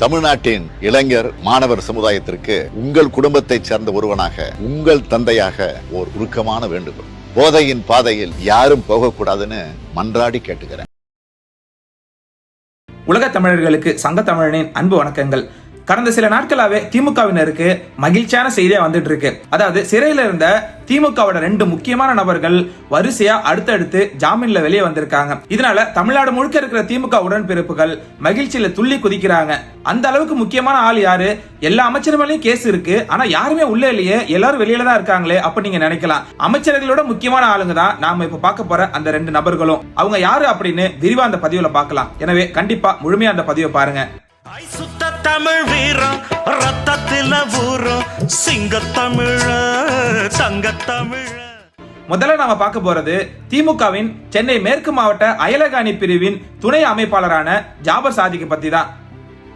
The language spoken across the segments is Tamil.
தமிழ்நாட்டின் இளைஞர் மாணவர் சமுதாயத்திற்கு உங்கள் குடும்பத்தைச் சேர்ந்த ஒருவனாக உங்கள் தந்தையாக ஓர் உருக்கமான வேண்டுகோள். போதையின் பாதையில் யாரும் போகக்கூடாதுன்னு மன்றாடி கேட்டுக்கிறேன். உலக தமிழர்களுக்கு சங்க தமிழனின் அன்பு வணக்கங்கள். கடந்த சில நாட்களாவே திமுகவினருக்கு மகிழ்ச்சியான செய்தியா வந்துட்டு இருக்கு அதாவது சிறையில இருந்த திமுகவோட ரெண்டு முக்கியமான நபர்கள் வரிசையா அடுத்தடுத்து ஜாமீன்ல வெளியே வந்திருக்காங்க. இதனால தமிழ்நாடு முழுக்க இருக்கிற திமுக உடன்பிறப்புகள் மகிழ்ச்சியில துள்ளி குதிக்கிறாங்க. அந்த அளவுக்கு முக்கியமான ஆள் யாரு? எல்லா அமைச்சர் மேலயும் கேஸ் இருக்கு. ஆனா யாருமே உள்ள இல்லையே. எல்லாரும் வெளியில தான் இருக்காங்களே அப்ப நீங்க நினைக்கலாம். அமைச்சர்களோட முக்கியமான ஆளுங்க தான் நாம இப்ப பார்க்க போற அந்த ரெண்டு நபர்களும். அவங்க யாரு அப்படின்னு விரிவா அந்த பதிவுல பார்க்கலாம். எனவே கண்டிப்பா முழுமையா அந்த பதிவை பாருங்க. ஐ தமிழ் வீரம் ரத்தத்தில ஊறும். சிங்க தமிழ தங்க தமிழ முதல்ல நாம பார்க்க போறது திமுகவின் சென்னை மேற்கு மாவட்ட அயலகாணி பிரிவின் துணை அமைப்பாளரான ஜாபர் சாதிக்கு பத்தி தான்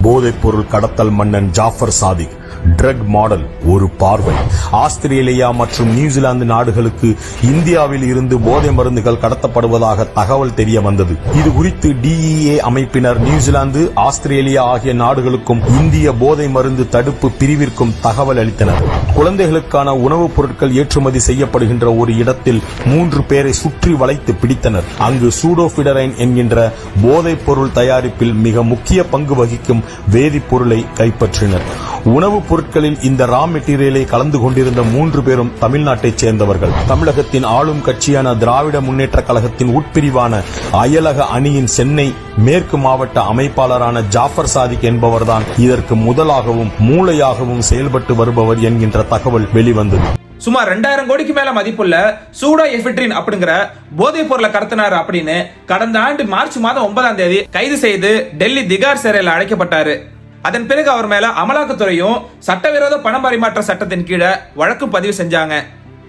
போதைப்பொருள் கடத்தல் மன்னன் ஜாஃபர் சாதிக். ட்ரக் மாடல் ஒரு பார்வை. ஆஸ்திரேலியா மற்றும் நியூசிலாந்து நாடுகளுக்கு இந்தியாவில் இருந்து போதை மருந்துகள் கடத்தப்படுவதாக தகவல் தெரிய வந்தது இது குறித்து டிஇஏ அமைப்பினர் நியூசிலாந்து ஆஸ்திரேலியா ஆகிய நாடுகளுக்கும் இந்திய போதை மருந்து தடுப்பு பிரிவிற்கும் தகவல் அளித்தனர். குழந்தைகளுக்கான உணவுப் பொருட்கள் ஏற்றுமதி செய்யப்படுகின்ற ஒரு இடத்தில் மூன்று பேரை சுற்றி வளைத்து பிடித்தனர். அங்கு சூடோபிடரைன் என்கின்ற போதைப் பொருள் தயாரிப்பில் மிக முக்கிய பங்கு வகிக்கும் வேதிப்பொருளை கைப்பற்றினர். உணவுப் பொருட்களில் இந்த ரா மெட்டீரியலை கலந்து கொண்டிருந்த மூன்று பேரும் தமிழ்நாட்டைச் சேர்ந்தவர்கள். தமிழகத்தின் ஆளும் கட்சியான திராவிட முன்னேற்ற கழகத்தின் உட்பிரிவான அயலக அணியின் சென்னை மேற்கு மாவட்ட அமைப்பாளரான ஜாஃபர் சாதிக் என்பவர்தான் இதற்கு முதலாகவும் மூளையாகவும் செயல்பட்டு வருபவர் என்கின்ற தகவல் வெளிவந்தது. சுமார் ரெண்டாயிரம் கோடிக்கு மேல மதிப்புள்ள சூடா எஃபிட்ரின் அப்படிங்கிற போதைப் பொருளை கடத்தினார் அப்படின்னு கடந்த ஆண்டு மார்ச் மாதம் ஒன்பதாம் தேதி கைது செய்து டெல்லி திகார் சிறையில் அழைக்கப்பட்டாரு அதன் பிறகு அவர் மேல அமலாக்கத்துறையும் சட்டவிரோத பண பரிமாற்ற சட்டத்தின் கீழே வழக்கு பதிவு செஞ்சாங்க.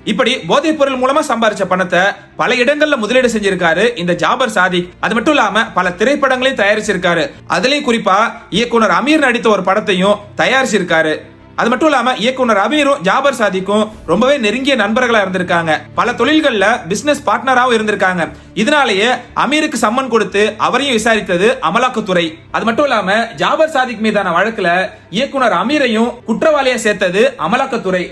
இப்படி போதைப் பொருள் மூலமா சம்பாரிச்ச பணத்தை பல இடங்கள்ல முதலீடு செஞ்சிருக்காரு இந்த ஜாபர் சாதிக். அது மட்டும் இல்லாம பல திரைப்படங்களையும் தயாரிச்சிருக்காரு. அதுலயும் குறிப்பா இயக்குனர் அமீர் நடித்த ஒரு படத்தையும் தயாரிச்சிருக்காரு. அது மட்டும் இல்லாம இயக்குனர் அமீரும் ஜாபர் சாதிக்கும் ரொம்பவே நெருங்கிய நண்பர்களா இருந்திருக்காங்க. பல தொழில்கள்ல பிசினஸ் பார்ட்னராகவும் இருந்திருக்காங்க. இதனாலேயே அமீருக்கு சம்மன் கொடுத்து அவரையும் விசாரித்தது அமலாக்கத்துறை. அது மட்டும் இல்லாம ஜாபர் சாதிக் மீதான வழக்குல இயக்குனர் அமீரையும் குற்றவாளியா சேர்த்தது அமலாக்கத்துறை.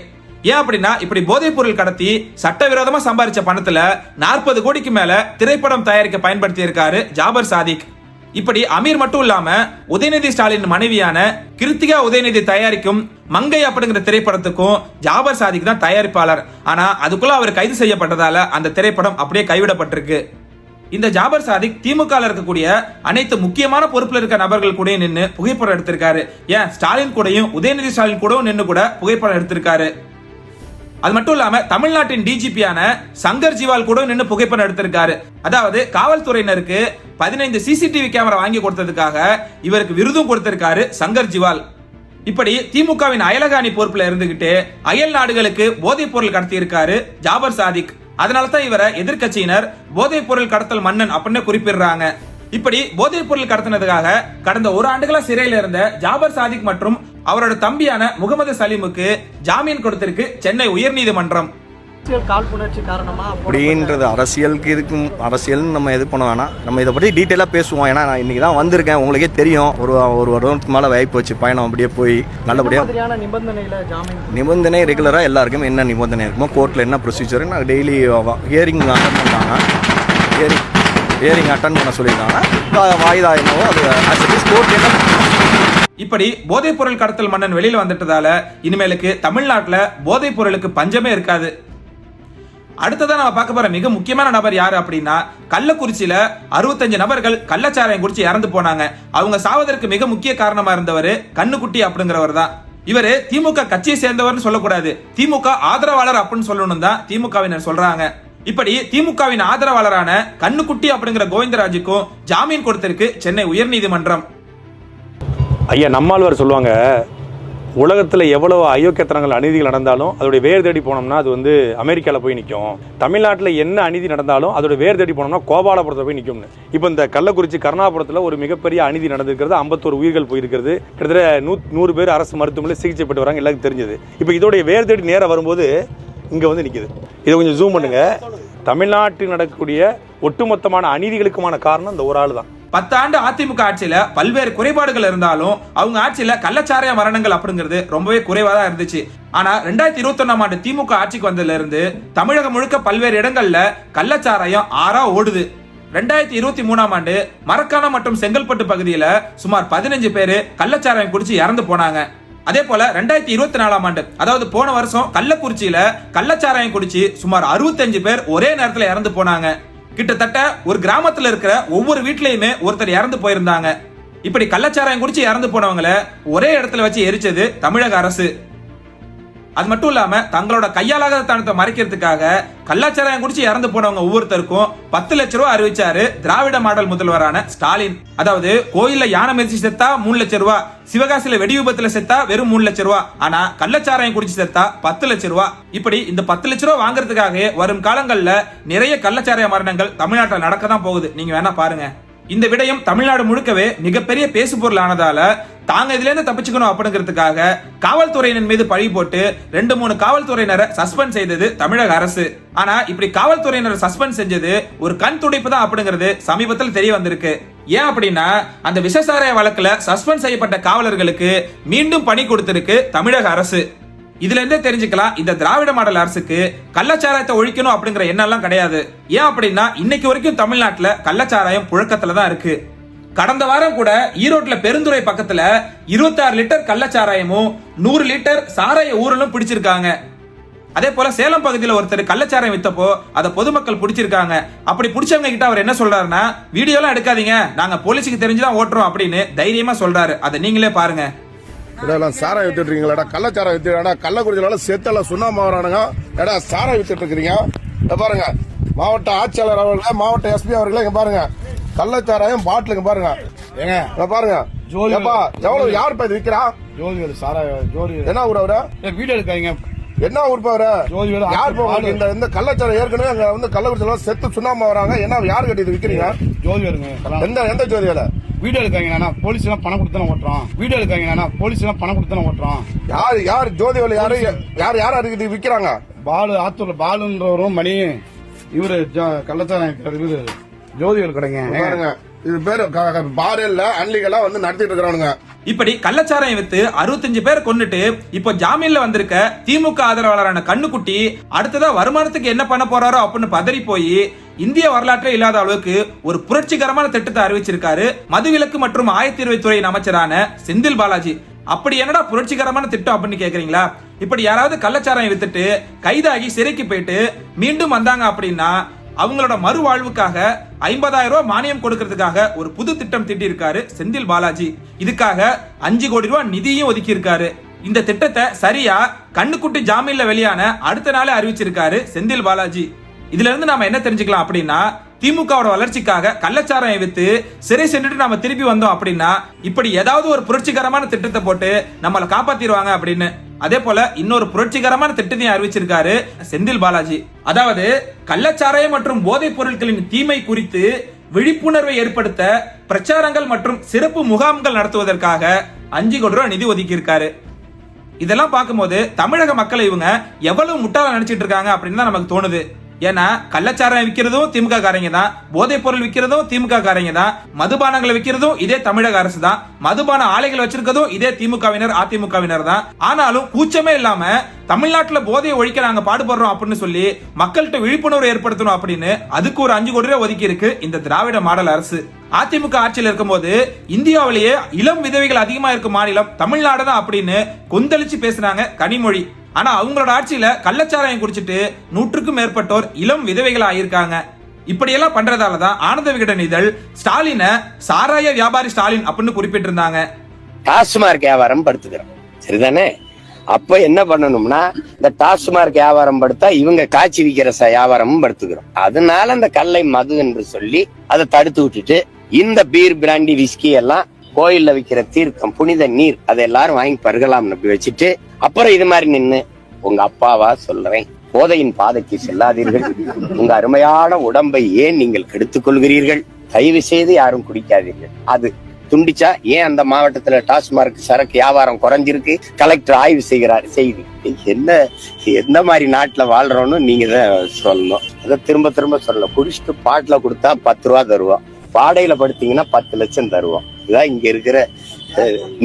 ஏன் அப்படின்னா இப்படி போதைப் பொருள் கடத்தி சட்டவிரோதமா சம்பாதிச்ச பணத்துல நாற்பது கோடிக்கு மேல திரைப்படம் தயாரிக்க பயன்படுத்தி இருக்காரு ஜாபர் சாதிக். இப்படி அமீர் மட்டும் இல்லாம உதயநிதி ஸ்டாலின் மனைவியான கிருத்திகா உதயநிதி தயாரிக்கும் மங்கை அப்படிங்கிற திரைப்படத்துக்கும் ஜாபர் சாதிக்கு தான் தயாரிப்பாளர். ஆனா அதுக்குள்ள அவர் கைது செய்யப்பட்டதால அந்த திரைப்படம் அப்படியே கைவிடப்பட்டிருக்கு. இந்த ஜாபர் சாதிக் திமுக இருக்கக்கூடிய அனைத்து முக்கியமான பொறுப்புல இருக்க நபர்கள் கூட நின்று புகைப்படம் எடுத்திருக்காரு. ஏன்? ஸ்டாலின் கூடயும் உதயநிதி ஸ்டாலின் கூடவும் நின்று கூட புகைப்படம் எடுத்திருக்காரு. அது மட்டும் இல்லாம தமிழ்நாட்டின் டிஜிபியான சங்கர் ஜிவால் கூட நின்று புகைப்படம் எடுத்திருக்காரு. அதாவது காவல்துறையினருக்கு பதினைந்து சிசிடிவி கேமரா வாங்கி கொடுத்ததுக்காக இவருக்கு விருதும் கொடுத்திருக்காரு சங்கர் ஜிவால். இப்படி திமுகவின் அயலகாணி பொறுப்புல இருந்துகிட்டு அயல் நாடுகளுக்கு போதைப் பொருள் கடத்தி இருக்காரு ஜாபர் சாதிக். அதனால தான் இவரை எதிர்க்கட்சியினர் போதைப் பொருள் கடத்தல் மன்னன் அப்படின்னு குறிப்பிடுறாங்க. இப்படி போதைப் பொருள் கடத்தினதுக்காக கடந்த ஒரு ஆண்டுகளா சிறையில் இருந்த ஜாபர் சாதிக் மற்றும் அவரோட தம்பியான முகமது சலீமுக்கு ஜாமீன் கொடுத்திருக்கு சென்னை உயர்நீதிமன்றம். அப்படின்றது அரசியலுக்கு இதுக்கும் அரசியல்னு நம்ம இது பண்ண வேணாம். நம்ம இதை பற்றி டீட்டெயிலாக பேசுவோம். ஏன்னா நான் இன்றைக்கி தான் வந்திருக்கேன். உங்களுக்கே தெரியும். ஒரு ஒரு வருடத்துக்கு மேலே வாய்ப்பு வச்சு பயணம் அப்படியே போய் என்ன நல்லபடியாக மாதிரியான நிபந்தனையில ஜாமீன் நிபந்தனை ரெகுலராக எல்லாருக்கும் என்ன நிபந்தனை இருக்குமோ கோர்ட்டில் என்ன ப்ரொசீஜர் நான் டெய்லி ஹியரிங் அட்டன் பண்ணுறாங்க ஹியரிங் ஹியரிங் அட்டன் பண்ண சொல்லியிருக்காங்க. வாய்தா என்னவோ அது கோர்ட் என்ன இப்படி போதைப் பொருள் கடத்தல் மன்னன் வெளியில வந்துட்டதால இனிமேலுக்கு தமிழ்நாட்டில் போதைப் பொருளுக்கு பஞ்சமே இருக்காது. அடுத்ததான் நம்ம பார்க்க போற மிக முக்கியமான நபர் யாரு அப்படின்னா கள்ளக்குறிச்சியில அறுபத்தஞ்சு நபர்கள் கள்ளச்சாராயம் குடிச்சு இறந்து போனாங்க. அவங்க சாவதற்கு மிக முக்கிய காரணமா இருந்தவர் கண்ணுக்குட்டி அப்படிங்கிறவர் தான். இவர் திமுக கட்சியை சேர்ந்தவர்னு சொல்லக்கூடாது. திமுக ஆதரவாளர் அப்படின்னு சொல்லணும் தான் திமுகவினர் சொல்றாங்க. இப்படி திமுகவின் ஆதரவாளரான கண்ணுக்குட்டி அப்படிங்கிற கோவிந்தராஜுக்கும் ஜாமீன் கொடுத்திருக்கு சென்னை உயர்நீதிமன்றம். ஐயா நம்மாழ்வார் சொல்லுவாங்க உலகத்தில் எவ்வளவு அயோக்கியத்தனங்கள் அநீதிகள் நடந்தாலும் அதோடைய வேர் தேடி போனோம்னா அது வந்து அமெரிக்காவில் போய் நிற்கும் தமிழ்நாட்டில் என்ன அநீதி நடந்தாலும் அதோட வேர் தேடி போனோம்னா கோபாலபுரத்தில் போய் நிற்கும்னு இப்போ இந்த கள்ளக்குறிச்சி கருணாபுரத்தில் ஒரு மிகப்பெரிய அநீதி நடந்திருக்கிறது ஐம்பத்தோரு உயிர்கள் போயிருக்கிறது. கிட்டத்தட்ட நூ நூறு பேர் அரசு மருத்துவமனையில் சிகிச்சை பெற்று வராங்க எல்லாருக்கும் தெரிஞ்சது. இப்போ இதோடைய வேர் தேடி நேரம் வரும்போது இங்கே வந்து நிற்குது இதை கொஞ்சம் ஜூம் பண்ணுங்கள் தமிழ்நாட்டில் நடக்கக்கூடிய ஒட்டுமொத்தமான அநீதிகளுக்குமான காரணம் இந்த ஒரு ஆள் தான் பத்தாண்டு அதிமுக ஆட்சியில பல்வேறு குறைபாடுகள் இருந்தாலும் அவங்க ஆட்சியில கள்ளச்சாராய மரணங்கள் அப்படிங்கிறது ரொம்பவே குறைவா தான் இருந்துச்சு. ஆனா ரெண்டாயிரத்தி இருபத்தி ஒன்னாம் ஆண்டு திமுக ஆட்சிக்கு வந்ததுல இருந்து தமிழகம் முழுக்க பல்வேறு இடங்கள்ல கள்ளச்சாராயம் ஆறா ஓடுது. ரெண்டாயிரத்தி இருபத்தி மூணாம் ஆண்டு மரக்காணம் மற்றும் செங்கல்பட்டு பகுதியில சுமார் பதினஞ்சு பேரு கள்ளச்சாராயம் குடிச்சு இறந்து போனாங்க. அதே போல ரெண்டாயிரத்தி இருபத்தி நாலாம் ஆண்டு அதாவது போன வருஷம் கள்ளக்குறிச்சியில கள்ளச்சாராயம் குடிச்சு சுமார் அறுபத்தஞ்சு பேர் ஒரே நேரத்துல இறந்து போனாங்க. கிட்டத்தட்ட ஒரு கிராமத்துல இருக்கிற ஒவ்வொரு வீட்லயுமே ஒருத்தர் இறந்து போயிருந்தாங்க. இப்படி கள்ளச்சாராயம் குடிச்சு இறந்து போனவங்களை ஒரே இடத்துல வச்சு எரிச்சது தமிழக அரசு. அது மட்டும் இல்லாம தங்களோட கையாலாகாத தனத்தை மறைக்கிறதுக்காக கள்ளச்சாராயம் குடிச்சு இறந்து போனவங்க ஒவ்வொருத்தருக்கும் பத்து லட்ச ரூபாய் அறிவிச்சாரு திராவிட மாடல் முதல்வரான ஸ்டாலின். அதாவது கோயில்ல யானை மிதிச்சு செத்தா மூணு லட்ச ரூபாய் சிவகாசியில வெடி விபத்துல செத்தா வெறும் மூணு லட்ச ரூபாய் ஆனா கள்ளச்சாராயம் குடிச்சு செத்தா பத்து லட்ச ரூபாய் இப்படி இந்த பத்து லட்ச ரூபாய் வாங்குறதுக்காக வரும் காலங்கள்ல நிறைய கள்ளச்சாராய மரணங்கள் தமிழ்நாட்டில் நடக்க தான் போகுது. நீங்க வேணா பாருங்க. இந்த விடயம் தமிழ்நாடு முழுக்கவே மிகப்பெரிய பேசு பொருளானதால தாங்க இதுல இருந்து தப்பிச்சுக்கணும் அப்படிங்கிறதுக்காக காவல்துறையினர் மீது பழி போட்டு ரெண்டு மூணு காவல்துறையினரை சஸ்பெண்ட் செய்தது தமிழக அரசு. ஆனா இப்படி காவல்துறையினரை சஸ்பெண்ட் செஞ்சது ஒரு கண் துடைப்பு தான் அப்படிங்கிறது சமீபத்தில் தெரிய வந்திருக்கு. ஏன் அப்படின்னா அந்த விஷசாராய வழக்குல சஸ்பெண்ட் செய்யப்பட்ட காவலர்களுக்கு மீண்டும் பணி கொடுத்திருக்கு தமிழக அரசு. இதுல இருந்தே தெரிஞ்சுக்கலாம் இந்த திராவிட மாடல் அரசுக்கு கள்ளச்சாராயத்தை ஒழிக்கணும் அப்படிங்கிற எண்ணெல்லாம் கிடையாது. ஏன் அப்படின்னா இன்னைக்கு வரைக்கும் தமிழ்நாட்டுல கள்ளச்சாராயம் புழக்கத்துல தான் இருக்கு. கடந்த வாரம் கூட ஈரோட்ல பெருந்துறை பக்கத்துல 26 லிட்டர் கள்ளச்சாராயமும் நூறு லிட்டர் சாராய ஊரலும் பிடிச்சிருக்காங்க. அதே போல சேலம் பகுதியில் ஒருத்தர் கள்ளச்சாராயம் வித்தப்போ அதை பொதுமக்கள் பிடிச்சிருக்காங்க. அப்படி பிடிச்சவங்க கிட்ட அவர் என்ன சொல்றாருன்னா வீடியோலாம் எடுக்காதீங்க நாங்க போலீஸுக்கு தெரிஞ்சுதான் ஓட்டுறோம் அப்படின்னு தைரியமா சொல்றாரு. அதை நீங்களே பாருங்க. இதெல்லாம் சாராயம் வித்துட்டு இருக்கீங்களாடா கள்ளச்சாரம் வித்துடா கள்ளக்குறிச்சினால செத்தெல்லாம் சுண்ணாம வரானுங்க ஏடா சாராயம் வித்துட்டு இருக்கிறீங்க பாருங்க மாவட்ட ஆட்சியாளர் அவர்களே மாவட்ட எஸ்பி அவர்களே இங்க பாருங்க கள்ளச்சாராயம் பாட்டிலுங்க பாருங்க. ஏங்க பாருங்க. ஏப்பா எவ்வளவு யார் பா இது விக்கிறா? ஜோதிவேலு சாராய ஜோதி என்ன ஊர் அவரு? வீடியோ எடுக்காதீங்க. என்ன ஊர் பா அவரு? ஜோதிவேலு யார் பா உங்களுக்கு இந்த இந்த கள்ளச்சாரம் ஏற்கனவே அங்க வந்து கள்ளக்குறிச்சியில செத்து சுண்ணாம வராங்க என்ன யார் கட்டி இது விக்கிறீங்க? ஜோதிவேலுங்க எந்த எந்த ஜோதி வேலை வீடியோ எடுக்காங்க நானா. போலீஸ் எல்லாம் பணம் கொடுத்து தானே ஓட்டுறோம். வீடியோ எடுக்காங்க நானா. போலீஸ் எல்லாம் பணம் கொடுத்து தானே ஓட்டுறோம். யார் யார் ஜோதி வேலை யாரு யார் யார் அதுக்கு இது விக்கிறாங்க? பாலு ஆத்தூர்ல பாலுன்றவரும் மணி. இவரு விக்கிறது இவரு. ஜோதிவேல் கடைங்க. இது பேரு பார் இல்ல அன்லிகளா வந்து நடத்திட்டு இருக்கிறானுங்க. இப்படி கள்ளச்சாராயம் வித்து அறுபத்தஞ்சு பேர் கொன்னுட்டு இப்போ ஜாமீன்ல வந்திருக்க திமுக ஆதரவாளரான கண்ணுக்குட்டி அடுத்ததா வருமானத்துக்கு என்ன பண்ண போறாரோ அப்படின்னு பதறி போய் இந்திய வரலாற்றே இல்லாத அளவுக்கு ஒரு புரட்சிகரமான திட்டத்தை அறிவிச்சிருக்காரு. மதுவிலக்கு மற்றும் ஆயத்தீர்வைத்துறையின் அமைச்சரான செந்தில் பாலாஜி. அப்படி என்னடா புரட்சிகரமான திட்டம் அப்படின்னு கேக்குறீங்களா? இப்படி யாராவது கள்ளச்சாரம் வித்துட்டு கைதாகி சிறைக்கு போயிட்டு மீண்டும் வந்தாங்க அப்படின்னா அவங்களோட மறுவாழ்வுக்காக ஐம்பதாயிரம் ரூபாய் மானியம் கொடுக்கறதுக்காக ஒரு புது திட்டம் தீட்டியிருக்காரு செந்தில் பாலாஜி. இதுக்காக அஞ்சு கோடி ரூபாய் நிதியும் ஒதுக்கி இருக்காரு இந்த திட்டத்தை சரியா கண்ணுக்குட்டி ஜாமீன்ல வெளியான அடுத்த நாளே அறிவிச்சிருக்காரு செந்தில் பாலாஜி. இதுல இருந்து நாம என்ன தெரிஞ்சுக்கலாம் அப்படின்னா திமுகவோட வளர்ச்சிக்காக கள்ளச்சாரம் வித்து சிறை சென்றுட்டு நாம திருப்பி வந்தோம் அப்படின்னா இப்படி ஏதாவது ஒரு புரட்சிகரமான திட்டத்தை போட்டு நம்மளை காப்பாத்திடுவாங்க அப்படின்னு. அதே போல இன்னொரு புரட்சிகரமான திட்டத்தையும் அறிவிச்சிருக்காரு செந்தில் பாலாஜி. அதாவது கள்ளச்சாராயம் மற்றும் போதைப் பொருட்களின் தீமை குறித்து விழிப்புணர்வை ஏற்படுத்த பிரச்சாரங்கள் மற்றும் சிறப்பு முகாம்கள் நடத்துவதற்காக அஞ்சு கோடி ரூபாய் நிதி ஒதுக்கி இருக்காரு இதெல்லாம் பார்க்கும்போது தமிழக மக்களை இவங்க எவ்வளவு முட்டாள நினைச்சிட்டு இருக்காங்க அப்படின்னு தான் நமக்கு தோணுது. ஏன்னா கள்ளச்சாரம் விற்கிறதும் திமுக காரங்க தான் போதைப் பொருள் விற்கிறதும் திமுக காரங்க தான் மதுபானங்களை விற்கிறதும் இதே தமிழக அரசு தான் மதுபான ஆலைகள் வச்சிருக்கிறதும் இதே திமுகவினர் அதிமுகவினர் தான். ஆனாலும் கூச்சமே இல்லாம தமிழ்நாட்டுல போதையை ஒழிக்க நாங்க பாடுபடுறோம் அப்படின்னு சொல்லி மக்கள்கிட்ட விழிப்புணர்வு ஏற்படுத்தணும் அப்படின்னு அதுக்கு ஒரு அஞ்சு கோடி ரூபாய் ஒதுக்கி இருக்கு இந்த திராவிட மாடல் அரசு. அதிமுக ஆட்சியில் இருக்கும்போது இந்தியாவிலேயே இளம் விதவைகள் அதிகமா இருக்கும் மாநிலம் தமிழ்நாடு தான் அப்படின்னு கொந்தளிச்சு பேசுனாங்க கனிமொழி. ஆனா அவங்களோட ஆட்சியில கள்ளச்சாராயம் குடிச்சிட்டு நூற்றுக்கும் மேற்பட்டோர் இளம் விதவைகள் ஆயிருக்காங்க இப்படியெல்லாம் பண்றதால தான் ஆனந்த விகடன் இதழ் ஸ்டாலினை சாராய வியாபாரி ஸ்டாலின் அப்படின்னு குறிப்பிட்டிருந்தாங்க. டாஸ்மார்க் வியாபாரம் படுத்துக்கிறோம். சரிதானே? அப்ப என்ன பண்ணணும்னா இந்த டாஸ்மார்க் வியாபாரம் படுத்தா இவங்க காய்ச்சி விக்கிற வியாபாரமும் படுத்துக்கிறோம். அதனால இந்த கல்லை மது என்று சொல்லி அதை தடுத்து விட்டுட்டு இந்த பீர் பிராண்டி விஸ்கி எல்லாம் கோயில்ல விக்கிற தீர்க்கம் புனித நீர் அதை எல்லாரும் வாங்கி பருகலாம் நம்பி வச்சுட்டு அப்புறம் இது மாதிரி நின்று உங்க அப்பாவா சொல்றேன் போதையின் பாதைக்கு செல்லாதீர்கள். உங்க அருமையான உடம்பை ஏன் நீங்கள் கெடுத்துக் கொள்கிறீர்கள் தயவு செய்து யாரும் குடிக்காதீர்கள். அது துண்டிச்சா ஏன் அந்த மாவட்டத்துல டாஸ்மார்க் சரக்கு வியாபாரம் குறைஞ்சிருக்கு? கலெக்டர் ஆய்வு செய்கிறார் செய்தி. என்ன எந்த மாதிரி நாட்டுல வாழ்றோம்னு நீங்க தான் சொல்லணும். அதை திரும்ப திரும்ப சொல்லணும். குடிச்சிட்டு பாட்டுல கொடுத்தா பத்து ரூபா தருவோம். பாடையில படுத்தீங்கன்னா பத்து லட்சம் தருவோம். இதான் இங்க இருக்கிற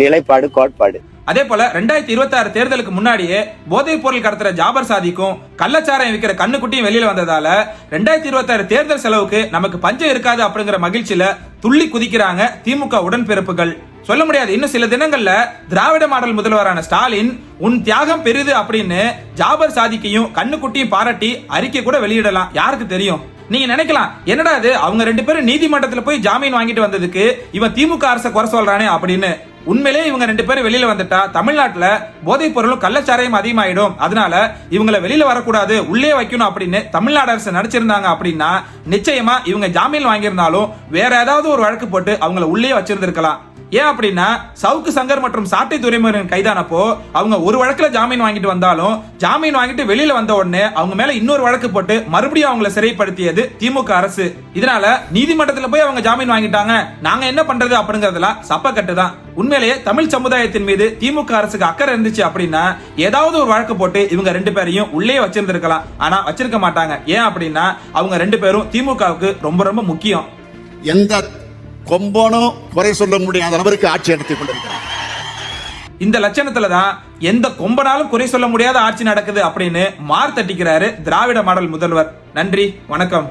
நிலைப்பாடு கோட்பாடு. அதே போல ரெண்டாயிரத்தி இருபத்தி ஆறு தேர்தலுக்கு முன்னாடியே போதைப் பொருள் கடத்துற ஜாபர் சாதிக்கும் கள்ளச்சாராயம் விற்கிற கண்ணுக்குட்டியும் வெளியில வந்ததால ரெண்டாயிரத்தி இருபத்தி ஆறு தேர்தல் செலவுக்கு நமக்கு பஞ்சம் இருக்காது அப்படிங்கிற மகிழ்ச்சியில துள்ளி குதிக்கிறாங்க திமுக உடன்பிறப்புகள். சொல்ல முடியாது. இன்னும் சில தினங்கள்ல திராவிட மாடல் முதல்வரான ஸ்டாலின் உன் தியாகம் பெரிது அப்படின்னு ஜாபர் சாதிக்கையும் கண்ணுக்குட்டியும் பாராட்டி அறிக்கை கூட வெளியிடலாம். யாருக்கு தெரியும்? நீங்க நினைக்கலாம். என்னடா இது? அவங்க ரெண்டு பேரும் நீதிமன்றத்துல போய் ஜாமீன் வாங்கிட்டு வந்ததுக்கு இவன் திமுக அரசை குறை சொல்றானே அப்படின்னு உண்மையிலேயே இவங்க ரெண்டு பேரும் வெளியில வந்துட்டா தமிழ்நாட்டில் போதைப் பொருளும் கள்ளச்சாரையும் அதிகமாயிடும். அதனால இவங்கள வெளியில வரக்கூடாது உள்ளே வைக்கணும் அப்படின்னு தமிழ்நாடு அரசு நடிச்சிருந்தாங்க அப்படின்னா நிச்சயமா இவங்க ஜாமீன் வாங்கியிருந்தாலும் வேற ஏதாவது ஒரு வழக்கு போட்டு அவங்கள உள்ளே வச்சிருந்திருக்கலாம். ஏன் அப்படின்னா சவுக்கு சங்கர் மற்றும் சாட்டை துறைமுருகன் கைதானப்போ அவங்க ஒரு வழக்குல ஜாமீன் வாங்கிட்டு வந்தாலும் ஜாமீன் வாங்கிட்டு வெளியில வந்த உடனே அவங்க மேல இன்னொரு வழக்கு போட்டு மறுபடியும் அவங்கள சிறைப்படுத்தியது திமுக அரசு. இதனால நீதிமன்றத்துல போய் அவங்க ஜாமீன் வாங்கிட்டாங்க. நாங்க என்ன பண்றது அப்படிங்கறதெல்லாம் சப்பக்கட்டு தான் உண்மையிலேயே தமிழ் சமுதாயத்தின் மீது திமுக அரசுக்கு அக்கறை இருந்துச்சு அப்படின்னா ஏதாவது ஒரு வழக்கு போட்டு இவங்க ரெண்டு பேரையும் உள்ளே வச்சிருந்திருக்கலாம். ஆனா வச்சிருக்க மாட்டாங்க. ஏன் அப்படின்னா அவங்க ரெண்டு பேரும் திமுகவுக்கு ரொம்ப ரொம்ப முக்கியம். எந்த கொம்பனும் குறை சொல்ல முடியாத அளவிற்கு ஆட்சி நடத்தி கொண்டிருக்கிறார். இந்த லட்சணத்துல தான் எந்த கொம்பனாலும் குறை சொல்ல முடியாத ஆட்சி நடக்குது அப்படின்னு மார் தட்டிக்கிறாரு திராவிட மாடல் முதல்வர். நன்றி வணக்கம்.